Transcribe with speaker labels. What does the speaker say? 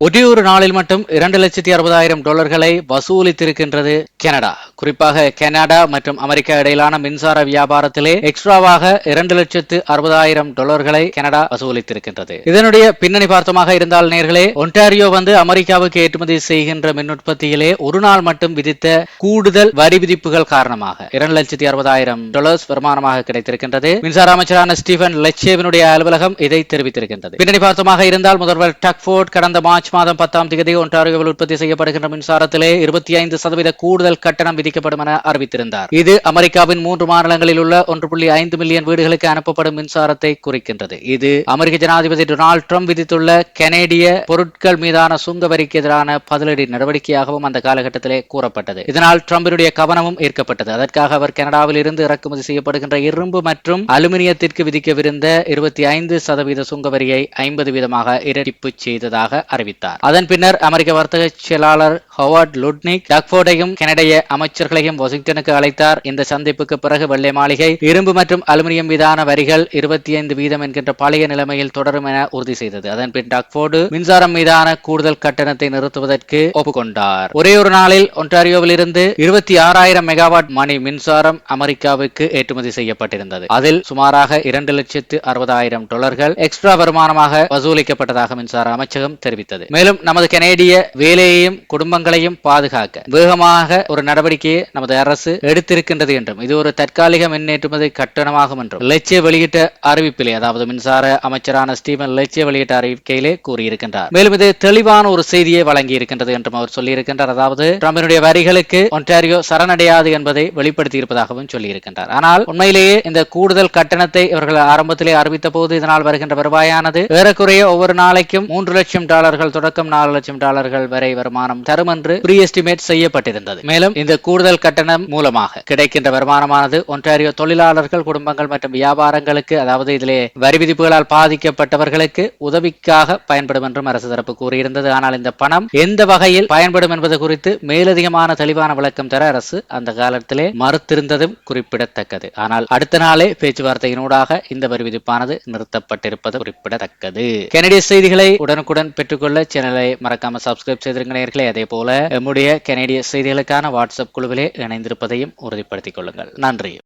Speaker 1: ஒரே ஒரு நாளில் மட்டும் இரண்டு லட்சத்தி அறுபதாயிரம் டாலர்களை வசூலித்திருக்கின்றது கனடா. குறிப்பாக கனடா மற்றும் அமெரிக்கா இடையிலான மின்சார வியாபாரத்திலே எக்ஸ்ட்ராவாக இரண்டு லட்சத்து அறுபதாயிரம் டாலர்களை கனடா வசூலித்திருக்கின்றது. இதனுடைய பின்னணி பார்த்தமாக இருந்தால் நேர்களே ஒன்டாரியோ வந்து அமெரிக்காவுக்கு ஏற்றுமதி செய்கின்ற மின் உற்பத்தியிலே ஒரு நாள் மட்டும் விதித்த கூடுதல் வரி விதிப்புகள் காரணமாக இரண்டு லட்சத்தி அறுபதாயிரம் டாலர்ஸ் வருமானமாக கிடைத்திருக்கின்றது. மின்சார அமைச்சரான ஸ்டீபன் லெச்சேவினுடைய அலுவலகம் இதை தெரிவித்திருக்கின்றது. பின்னணி பார்த்தமாக இருந்தால் முதல்வர் டக்ஃபோர்ட் கடந்த மார்ச் மாதம் பத்தாம் தேதி ஒன்டாரியோவில் உற்பத்தி செய்யப்படுகின்ற மின்சாரத்திலே இருபத்தி ஐந்து சதவீத கூடுதல் கட்டணம் விதிக்கப்படும் என அறிவித்திருந்தார். இது அமெரிக்காவின் மூன்று மாநிலங்களில் உள்ள ஒன்று புள்ளி ஐந்து மில்லியன் வீடுகளுக்கு அனுப்பப்படும் மின்சாரத்தை குறிக்கின்றது. இது அமெரிக்க ஜனாதிபதி டொனால்டு ட்ரம்ப் விதித்துள்ள கனேடிய பொருட்கள் மீதான சுங்க வரிக்கு எதிரான பதிலடி நடவடிக்கையாகவும் அந்த காலகட்டத்திலே கூறப்பட்டது. இதனால் ட்ரம்பினுடைய கவனமும் ஈர்க்கப்பட்டது. அதற்காக அவர் கனடாவில் இருந்து இறக்குமதி செய்யப்படுகின்ற இரும்பு மற்றும் அலுமினியத்திற்கு விதிக்கவிருந்த இருபத்தி ஐந்து சதவீத சுங்க வரியை ஐம்பது வீதமாக இரட்டிப்பு செய்ததாக அறிவித்தார். அதன் பின்னர் அமெரிக்க வர்த்தக செயலாளர் ஹோவர்ட் லுட்னிக் டக்ஃபோர்டையும் கனடிய அமைச்சர்களையும் வாஷிங்டனுக்கு அழைத்தார். இந்த சந்திப்புக்கு பிறகு வெள்ளை மாளிகை இரும்பு மற்றும் அலுமினியம் மீதான வரிகள் இருபத்தி ஐந்து வீதம் என்கின்ற பழைய நிலைமையில் தொடரும் என உறுதி செய்தது. அதன் பின் டக்ஃபோர்டு மின்சாரம் மீதான கூடுதல் கட்டணத்தை நிறுத்துவதற்கு ஒப்புக்கொண்டார். ஒரே ஒரு நாளில் ஒன்டாரியோவில் இருந்து இருபத்தி ஆறாயிரம் மெகாவாட் மணி மின்சாரம் அமெரிக்காவுக்கு ஏற்றுமதி செய்யப்பட்டிருந்தது. அதில் சுமாராக இரண்டு லட்சத்து அறுபதாயிரம் டாலர்கள் எக்ஸ்ட்ரா வருமானமாக வசூலிக்கப்பட்டதாக மின்சார அமைச்சகம் தெரிவித்தது. மேலும் நமது கனேடிய வேலையையும் குடும்பங்களையும் பாதுகாக்க வேகமாக ஒரு நடவடிக்கையை நமது அரசு எடுத்திருக்கின்றது என்றும் இது ஒரு தற்காலிக மின் ஏற்றுமதி கட்டணமாகும் என்றும் லட்சிய வெளியிட்ட அறிவிப்பிலே அதாவது மின்சார அமைச்சரான ஸ்டீவன் லட்சிய வெளியிட்ட அறிவிக்கையிலே கூறியிருக்கின்றார். மேலும் இது தெளிவான ஒரு செய்தியை வழங்கி இருக்கின்றது என்றும் அவர் சொல்லியிருக்கின்றார். அதாவது ட்ரம்பினுடைய வரிகளுக்கு ஒன்டாரியோ சரணடையாது என்பதை வெளிப்படுத்தி இருப்பதாகவும் சொல்லியிருக்கின்றார். ஆனால் உண்மையிலேயே இந்த கூடுதல் கட்டணத்தை இவர்கள் ஆரம்பத்திலே அறிவித்த போது இதனால் வருகின்ற வருவாயானது ஏறக்குறைய ஒவ்வொரு நாளைக்கும் மூன்று லட்சம் டாலர்கள் தொடக்கம் நாலு லட்சம் டாலர்கள் வரை வருமானம் தரும் என்று ப்ரீ எஸ்டிமேட் செய்யப்பட்டிருந்தது. மேலும் இந்த கூடுதல் கட்டணம் மூலமாக கிடைக்கின்ற வருமானமானது ஒன்றாரியோ தொழிலாளர்கள் குடும்பங்கள் மற்றும் வியாபாரங்களுக்கு அதாவது இதிலே வரி விதிப்புகளால் பாதிக்கப்பட்டவர்களுக்கு உதவிக்காக பயன்படும் என்றும் அரசு தரப்பு கூறியிருந்தது. ஆனால் இந்த பணம் எந்த வகையில் பயன்படும் என்பது குறித்து மேலதிகமான தெளிவான விளக்கம் தர அரசு அந்த காலத்திலே மறுத்திருந்ததும் குறிப்பிடத்தக்கது. ஆனால் அடுத்த நாளே பேச்சுவார்த்தையினூடாக இந்த வரி விதிப்பானது நிறுத்தப்பட்டிருப்பது குறிப்பிடத்தக்கது. கனடிய செய்திகளை உடனுக்குடன் பெற்றுக்கொள்ள சேனலை மறக்காம சப்ஸ்கிரைப் செய்திருங்க நேர்களே அதே போல நம்முடைய கனடிய செய்திகளுக்கான வாட்ஸ்அப் குழுவிலே இணைந்திருப்பதையும் உறுதிப்படுத்திக் கொள்ளுங்கள். நன்றி.